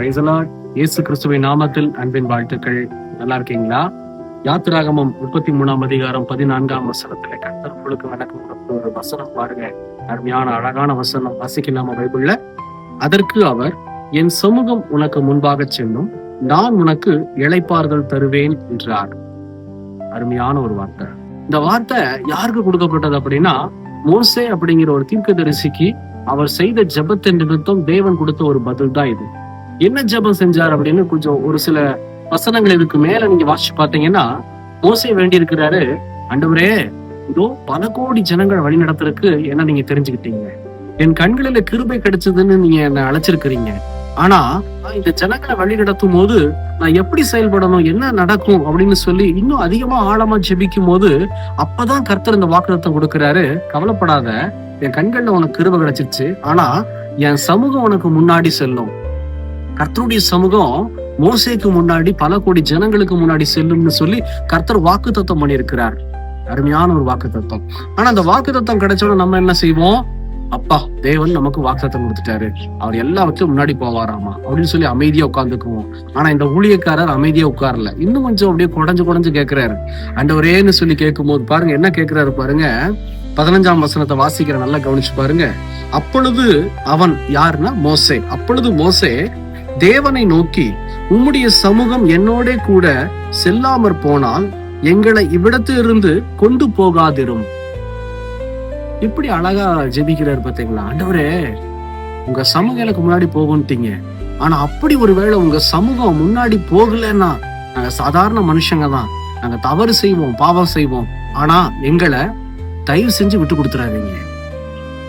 இயேசு கிறிஸ்துவின் நாமத்தில் அன்பின் வாழ்த்துக்கள். நல்லா இருக்கீங்களா? யாத்திராகமம் முப்பத்தி மூணாம் அதிகாரம் பதினான்காம் வசனத்துல கத்தர்களுக்கு உங்களுக்கு வணக்கம். ஒரு வசனம் பாருங்க. அருமையான அழகான வசனம் வாசிக்கலாமா பைபிள்ல? அதற்கு அவர் என் சமூகம் உனக்கு முன்பாக செல்லும். நான் உனக்கு இழைப்பார்கள் தருவேன் என்றார். அருமையான ஒரு வார்த்தை. இந்த வார்த்தை யாருக்கு கொடுக்கப்பட்டது அப்படின்னா மோசே அப்படிங்கிற ஒரு தீர்க்கதரிசிக்கு அவர் செய்த ஜெபத்தின் நிமித்தம் தேவன் கொடுத்த ஒரு பதில் தான் இது. என்ன ஜெபம் செஞ்சார் அப்படின்னு கொஞ்சம் ஒரு சில வசனங்கள் இதுக்கு மேல நீங்க வாசிச்சு பாத்தீங்கன்னா மோசை வேண்டி இருக்கிறாரு அண்டவரே இதோ பல கோடி ஜனங்கள் வழி நடத்துறதுக்கு என்ன நீங்க தெரிஞ்சுக்கிட்டீங்க. என் கண்களில கிருபை கிடைச்சதுன்னு நீங்க என்ன அழைச்சிருக்கிறீங்க. ஆனா இந்த ஜனங்களை வழி நடத்தும் போது நான் எப்படி செயல்படணும் என்ன நடக்கும்? அப்படின்னு சொல்லி இன்னும் அதிகமா ஆழமா ஜெபிக்கும் போது அப்பதான் கர்த்தர் இந்த வாக்குறுத்தம் கொடுக்கிறாரு. கவலைப்படாத என் கண்கள்ல உனக்கு கிருபை கிடைச்சிருச்சு. ஆனா என் சமூகம் உனக்கு முன்னாடி செல்லும். கர்த்தருடைய சமூகம் மோசேக்கு முன்னாடி பல கோடி ஜனங்களுக்கு முன்னாடி செல்லும்னு சொல்லி கர்த்தர் வாக்கு தத்துவம் பண்ணியிருக்கிறார். அருமையான ஒரு வாக்கு தத்துவம் ஆனா அந்த வாக்கு தத்துவம் கிடைச்சோட நம்ம என்ன செய்வோம்? அப்பா தேவன் நமக்கு வாக்குத்தத்தம் கொடுத்துட்டாரு. அவர் எல்லாவற்றையும் முன்னாடி போவாராமா? அப்படின்னு சொல்லி அமைதியா உட்காந்துக்குவோம் ஆனா இந்த ஊழியக்காரர் அமைதியா உட்காரல. இன்னும் கொஞ்சம் அப்படியே குடஞ்சு குடஞ்சு கேட்கிறாரு அண்டவரேன்னு சொல்லி கேட்கும் போது பாருங்க என்ன கேட்கிறாரு பாருங்க? பதினஞ்சாம் வசனத்தை வாசிக்கிற நல்லா கவனிச்சு பாருங்க. அப்பொழுது அவன் யாருன்னா? மோசே. அப்பொழுது மோசே தேவனை நோக்கி உம்முடைய சமூகம் என்னோட கூட செல்லாமற் போனால் எங்களை இவ்விடத்திலிருந்து கொண்டு போகாதிரும். இப்படி அழகா ஜெபிக்கிறாரு பாத்தீங்களா? ஆண்டவரே உங்க சமூகம் எனக்கு முன்னாடி போகும்ட்டீங்க. ஆனா அப்படி ஒருவேளை உங்க சமூகம் முன்னாடி போகலன்னா நாங்க சாதாரண மனுஷங்க தான். நாங்க தவறு செய்வோம் பாவம் செய்வோம். ஆனா எங்களை தயவு செஞ்சு விட்டு கொடுத்துறாதீங்க.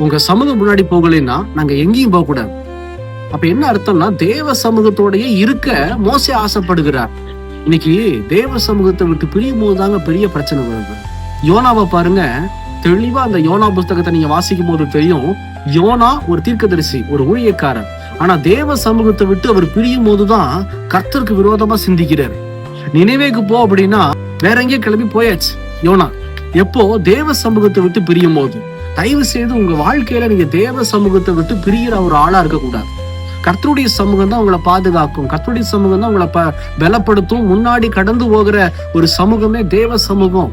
உங்க சமூகம் முன்னாடி போகலைன்னா நாங்க எங்கேயும் போக கூடாது அப்ப என்ன அர்த்தம்னா தேவ சமூகத்தோடயே இருக்க மோசே ஆசைப்படுகிறார். இன்னைக்கு தேவ சமூகத்தை விட்டு பிரியும் போதுதாங்க பெரிய பிரச்சனை வருது. யோனாவை பாருங்க தெளிவா அந்த யோனா புஸ்தகத்தை நீங்க வாசிக்கும் போது தெரியும். யோனா ஒரு தீர்க்கதரிசி ஒரு ஊழியக்காரர். ஆனா தேவ சமூகத்தை விட்டு அவர் பிரியும் போதுதான் கர்த்தருக்கு விரோதமா சிந்திக்கிறார். நினைவேக்கு போ அப்படின்னா வேற எங்கேயும் கிளம்பி போயாச்சு யோனா. எப்போ? தேவ சமூகத்தை விட்டு பிரியும் போது. தயவு செய்து உங்க வாழ்க்கையில நீங்க தேவ சமூகத்தை விட்டு பிரிகிற ஒரு ஆளா இருக்க கூடாது கர்த்தருடைய சமூகம் தான் உங்களை பாதுகாக்கும். கர்த்தருடைய சமூகம் தான் உங்களை ப- பலப்படுத்தும். முன்னாடி கடந்து போகிற ஒரு சமூகமே தேவ சமூகம்.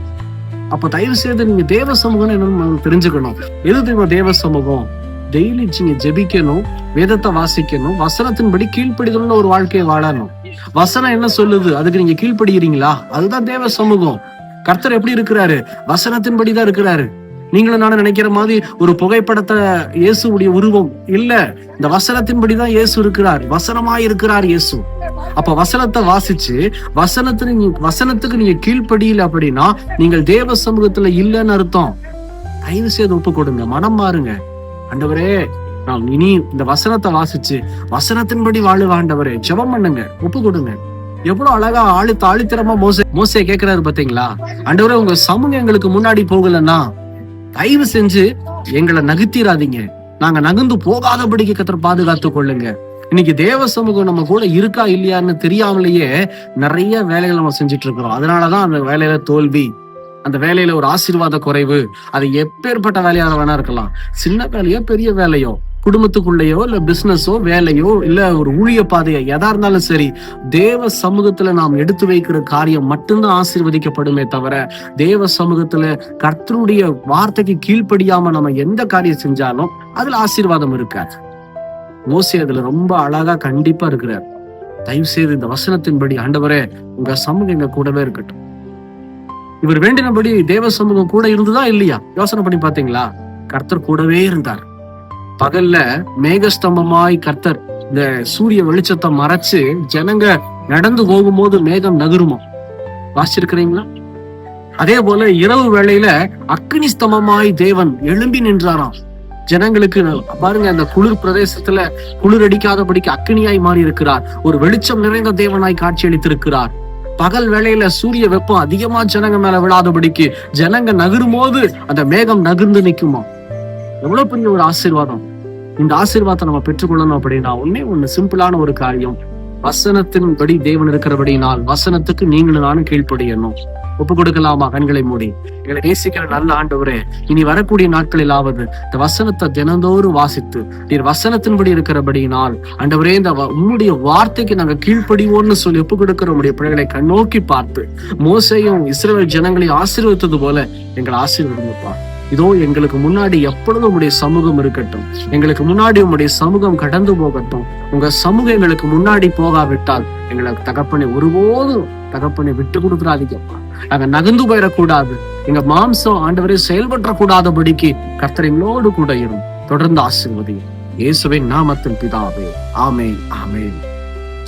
அப்ப தயவு செய்து நீங்க தேவ சமூகம் என்னன்னு தெரிஞ்சுக்கணும். எது தெரியுமா தேவ சமூகம்? டெய்லி நீங்க ஜெபிக்கணும் வேதத்தை வாசிக்கணும் வசனத்தின்படி கீழ்ப்படிதல்னு ஒரு வாழ்க்கையை வாழணும். வசனம் என்ன சொல்லுது? அதுக்கு நீங்க கீழ்ப்படுகிறீங்களா? அதுதான் தேவ சமூகம். கர்த்தர் எப்படி இருக்கிறாரு? வசனத்தின்படி தான் இருக்கிறாரு. நீங்களும் நானும் நினைக்கிற மாதிரி ஒரு புகைப்படத்தை இயேசுடைய உருவம் இல்ல. இந்த வசனத்தின்படி தான் இயேசு இருக்கிறார். வசனமாய் இருக்கிறார் இயேசு. அப்ப வசனத்தை வாசிச்சு வசனத்துல வசனத்துக்கு நீங்க கீழ்ப்படியில அப்படின்னா நீங்கள் தேவ சமூகத்துல இல்லைன்னு அர்த்தம். தயவு செய்து ஒப்பு கொடுங்க. மனம் மாறுங்க. ஆண்டவரே நான் இனி இந்த வசனத்தை வாசிச்சு வசனத்தின்படி வாழுவ ஆண்டவரே ஜெபம் பண்ணுங்க. ஒப்பு கொடுங்க. எவ்வளவு அழகா ஆளு தாளித்தரமா மோச மோசையை கேட்கிறாரு பாத்தீங்களா? அண்டவரே உங்க சமூகம் எங்களுக்கு முன்னாடி போகலன்னா தயவு செஞ்சு எங்களை நகர்த்திராதீங்க நாங்க நகர்ந்து போகாதபடிக்கு கத்திர பாதுகாத்து கொள்ளுங்க. இன்னைக்கு தேவ சமூகம் நம்ம கூட இருக்கா இல்லையான்னு தெரியாமலேயே நிறைய வேலைகள் நம்ம செஞ்சுட்டு இருக்கிறோம் அதனாலதான் அந்த வேலையில தோல்வி அந்த வேலையில ஒரு ஆசீர்வாத குறைவு அது எப்பேற்பட்ட வேலையாக வேணா இருக்கலாம். சின்ன வேலையோ பெரிய வேலையோ குடும்பத்துக்குள்ளேயோ இல்ல பிசினஸோ வேலையோ இல்ல ஒரு ஊழிய பாதையோ எதா இருந்தாலும் சரி தேவ சமூகத்துல நாம் எடுத்து வைக்கிற காரியம் மட்டும்தான் ஆசீர்வதிக்கப்படுமே தவிர தேவ சமூகத்துல கர்த்தருடைய வார்த்தைக்கு கீழ்ப்படியாம நம்ம எந்த காரியம் செஞ்சாலும் அதுல ஆசீர்வாதம் இருக்காது. மோசி அதுல ரொம்ப அழகா கண்டிப்பா இருக்கிறார். தயவு செய்து இந்த வசனத்தின்படி ஆண்டவரே உங்க சமூகம் எங்க கூடவே இருக்கட்டும். இவர் வேண்டினபடி தேவ சமூகம் கூட இருந்துதா இல்லையா? யோசனை பண்ணி பாத்தீங்களா கர்த்தர் கூடவே இருந்தார். பகல்ல மேகஸ்தம்பமாய் கர்த்தர் இந்த சூரிய வெளிச்சத்தை மறைச்சு ஜனங்க நடந்து போகும்போது மேகம் நகருமா? வாசிச்சிருக்கிறீங்களா? அதே போல இரவு வேளையில அக்னி ஸ்தம்பமாய் தேவன் எழும்பி நின்றாராம். ஜனங்களுக்கு பாருங்க அந்த குளிர் பிரதேசத்துல குளிர் அடிக்காதபடிக்கு அக்னியாய் மாறி இருக்கிறார் ஒரு வெளிச்சம் நிறைந்த தேவனாய் காட்சியளித்திருக்கிறார். பகல் வேளையில சூரிய வெப்பம் அதிகமா ஜனங்க மேல விழாதபடிக்கு ஜனங்க நகரும் போது அந்த மேகம் நகர்ந்து நிக்குமா எவ்வளவு பெரிய ஒரு ஆசீர்வாதம்? இந்த ஆசீர்வாதத்தை நம்ம பெற்றுக்கொள்ளணும் அப்படின்னா உண்மை ஒண்ணு சிம்பிளான ஒரு காரியம். வசனத்தின்படி தேவன் இருக்கிறபடினால் வசனத்துக்கு நீங்களும் நானும் கீழ்ப்படியணும். ஒப்பு கொடுக்கலாமா? கண்களை மூடி. எங்களை நேசிக்கிற நல்ல ஆண்டவரே இனி வரக்கூடிய நாட்களிலாவது இந்த வசனத்தை தினந்தோறும் வாசித்து நீர் வசனத்தின்படி இருக்கிறபடியினால் ஆண்டவரே இந்த வ- உம்முடைய வார்த்தைக்கு நாங்க கீழ்ப்படிவோம்னு சொல்லி ஒப்பு கொடுக்கிற உடைய பிள்ளைகளை கண்ணோக்கி பார்த்து மோசையும் இஸ்ரேல் ஜனங்களையும் ஆசீர்வதித்தது போல எங்களை ஆசீர்வதிப்பா இதோ எங்களுக்கு முன்னாடி எப்பொழுதும் உடைய சமூகம் இருக்கட்டும். எங்களுக்கு முன்னாடி உம்முடைய சமூகம் கடந்து போகட்டும். உங்க சமூகம் எங்களுக்கு முன்னாடி போகாவிட்டால் எங்களுக்கு தகப்பனை ஒருபோதும் தகப்பனை விட்டு கொடுத்துறாதீங்கப்பா நாங்க நகர்ந்து போயிடக்கூடாது. எங்க மாம்சம் ஆண்டவரே செயல்பற்ற கூடாதபடிக்கு கர்த்தர் எங்களோடு கூட இரும். தொடர்ந்து ஆசீர்வதியும். இயேசுவின் நாமத்தில் பிதாவே. ஆமென் ஆமென்.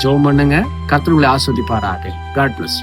ஜோம் பண்ணுங்க. கர்த்தர் உங்களை ஆஸ்வதிப்பாராக. God plus